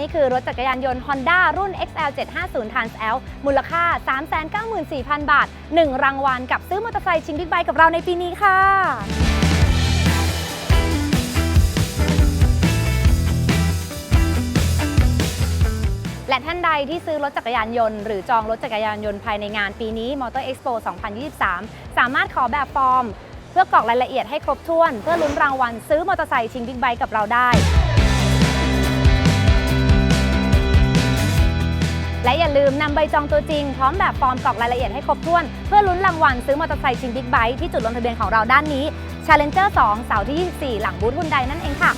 นี่คือรถจักรยานยนต์ Honda รุ่น XL 750 Trans L มูลค่า 394,000 บาท 1 รางวัลกับซื้อมอเตอร์ไซค์ชิงบิ๊กไบค์กับเราในปีนี้ค่ะและท่านใดที่ซื้อรถจักรยานยนต์หรือจองรถจักรยานยนต์ภายในงานปีนี้ Motor Expo 2023 สามารถขอแบบฟอร์ม เพื่อกรอกรายละเอียดให้ครบถ้วน เพื่อลุ้นรางวัลซื้อมอเตอร์ไซค์ชิงบิ๊กไบค์กับเราได้ อย่าลืมนำใบจองตัวจริง พร้อมแบบฟอร์มกรอกรายละเอียดให้ครบถ้วน เพื่อลุ้นรางวัลซื้อมอเตอร์ไซค์ชิงบิ๊กไบค์ที่จุดลงทะเบียนของเราด้านนี้ Challenger 2 เสาร์ที่ 24 หลังบูธฮุนไดนั่นเองค่ะ